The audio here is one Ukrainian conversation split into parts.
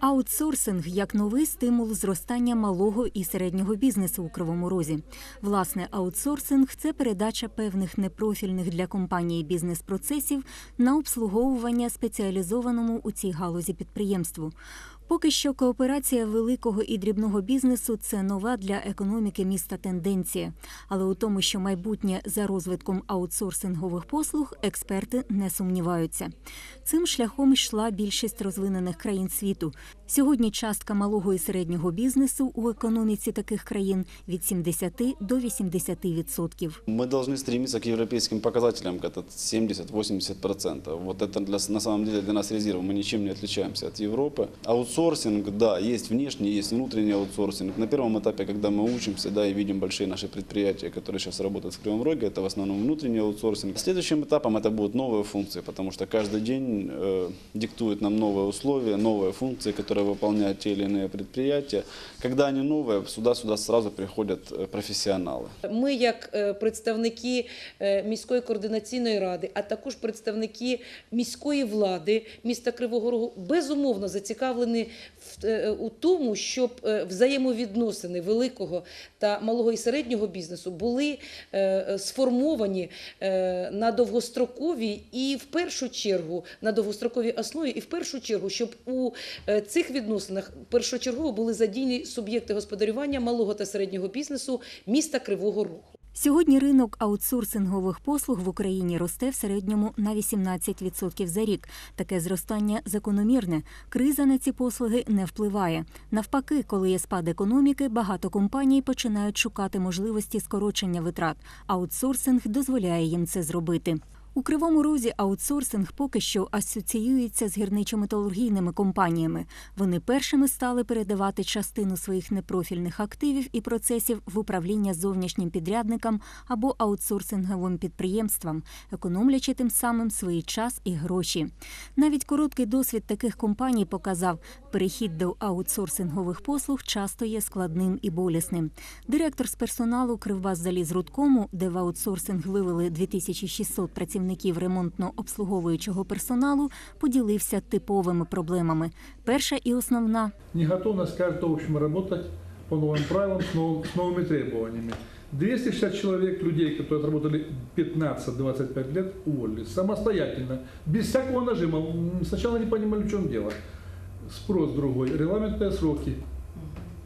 Аутсорсинг як новий стимул зростання малого і середнього бізнесу у Кривому Розі. Власне, аутсорсинг це передача певних непрофільних для компанії бізнес-процесів на обслуговування спеціалізованому у цій галузі підприємству. Поки що кооперація великого і дрібного бізнесу це нова для економіки міста тенденція. Але у тому, що майбутнє за розвитком аутсорсингових послуг, експерти не сумніваються. Цим шляхом йшла більшість розвинених країн світу. Сьогодні частка малого і середнього бізнесу у економіці таких країн від 70 до 80%. відсотків. Мы должны стремиться к европейским показателям, это 70-80%. Вот это для, на самом деле для нас резерв. Мы ничем не отличаемся от Европы. Аутсорсинг, да, есть внешний, есть внутренний аутсорсинг. На первом этапе, когда мы учимся, да, и видим большие наши предприятия, которые сейчас работают в Кривом Роге, это в основном внутренний аутсорсинг. Следующим этапом это будут новые функции, потому что каждый день э, диктует нам новые условия, новые функции, которые выполняют те или иные предприятия. Когда они новые, сюда-сюда сразу приходят э, профессионалы. Ми, як е, представники е, міської координаційної ради, а також представники міської влади міста Кривого Рогу, безумовно зацікавлені в- е, у тому, щоб е, взаємовідносини великого та малого і середнього бізнесу були е, е, сформовані е, на довгостроковій і в першу чергу на довгостроковій основі, і в першу чергу, щоб у е, цих відносинах першочергово були задійні суб'єкти господарювання малого та середнього бізнесу міста Кривого Рогу. Сьогодні ринок аутсорсингових послуг в Україні росте в середньому на 18% за рік. Таке зростання закономірне. Криза на ці послуги не впливає. Навпаки, коли є спад економіки, багато компаній починають шукати можливості скорочення витрат. Аутсорсинг дозволяє їм це зробити. У кривому розі аутсорсинг поки що асоціюється з гірничо-металургійними компаніями. Вони першими стали передавати частину своїх непрофільних активів і процесів в управління зовнішнім підрядникам або аутсорсинговим підприємствам, економлячи тим самим свій час і гроші. Навіть короткий досвід таких компаній показав, перехід до аутсорсингових послуг часто є складним і болісним. Директор з персоналу Кривбас-Залізрудкому, де в аутсорсинг вивели 2600 працівників ремонтно-обслуговуючого персоналу, поділився типовими проблемами. Перша і основна неготовность каждого, в общем, работать по новым правилам, с, новым- с новыми требованиями. 260 человек, людей, которые отработали 15-25 лет, уволились самостоятельно, без всякого нажима. М, Сначала не понимали, в чем дело. Спрос другой, регламентные сроки.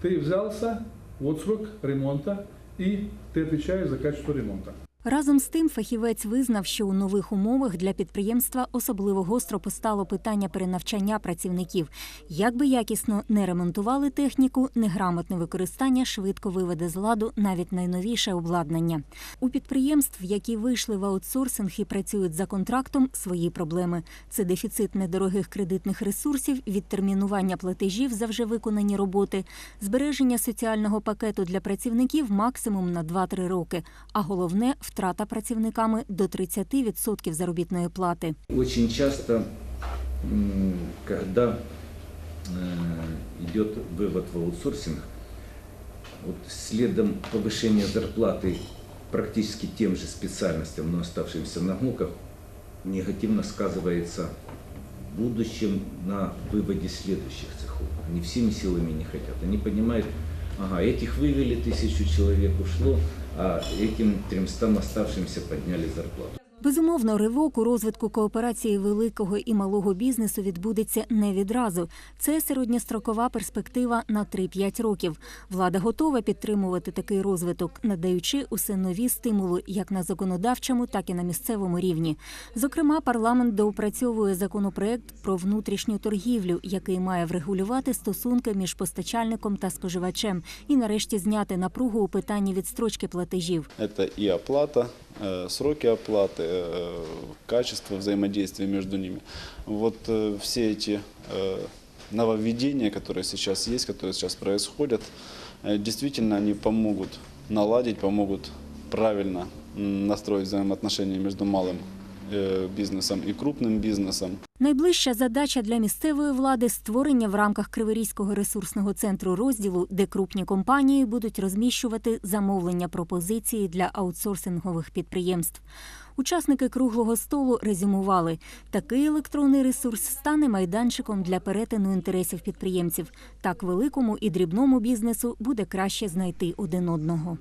Ты взялся, вот срок ремонта, и ты отвечаешь за качество ремонта. Разом з тим, фахівець визнав, що у нових умовах для підприємства особливо гостро постало питання перенавчання працівників. Як би якісно не ремонтували техніку, неграмотне використання швидко виведе з ладу навіть найновіше обладнання. У підприємств, які вийшли в аутсорсинг і працюють за контрактом, свої проблеми. Це дефіцит недорогих кредитних ресурсів, відтермінування платежів за вже виконані роботи, збереження соціального пакету для працівників максимум на 2-3 роки. А головне втрата працівниками до 30% заробітної плати. Очень часто, м, когда э, идет вывод в аутсорсинг, вот следом повышения зарплаты практически тем же специальностям, но оставшимся на ГМОКах, негативно сказывается в будущем на выводе следующих цехов. Они всеми силами не хотят. Они понимают, ага, этих вывели, тысячу человек ушло, а этим 300 оставшимся подняли зарплату. Безумовно, ривок у розвитку кооперації великого і малого бізнесу відбудеться не відразу. Це середньострокова перспектива на 3-5 років. Влада готова підтримувати такий розвиток, надаючи усе нові стимули як на законодавчому, так і на місцевому рівні. Зокрема, парламент доопрацьовує законопроект про внутрішню торгівлю, який має врегулювати стосунки між постачальником та споживачем, і нарешті зняти напругу у питанні відстрочки платежів. Это и оплата, сроки оплаты, э, качество взаимодействия между ними. Вот э, все эти э, нововведения, которые сейчас есть, которые сейчас происходят, э, действительно они помогут наладить, помогут правильно настроить взаимоотношения между малым э, бизнесом и крупным бизнесом. Найближча задача для місцевої влади створення в рамках Криворізького ресурсного центру розділу, де крупні компанії будуть розміщувати замовлення пропозиції для аутсорсингових підприємств. Учасники круглого столу резюмували, такий електронний ресурс стане майданчиком для перетину інтересів підприємців. Так великому і дрібному бізнесу буде краще знайти один одного.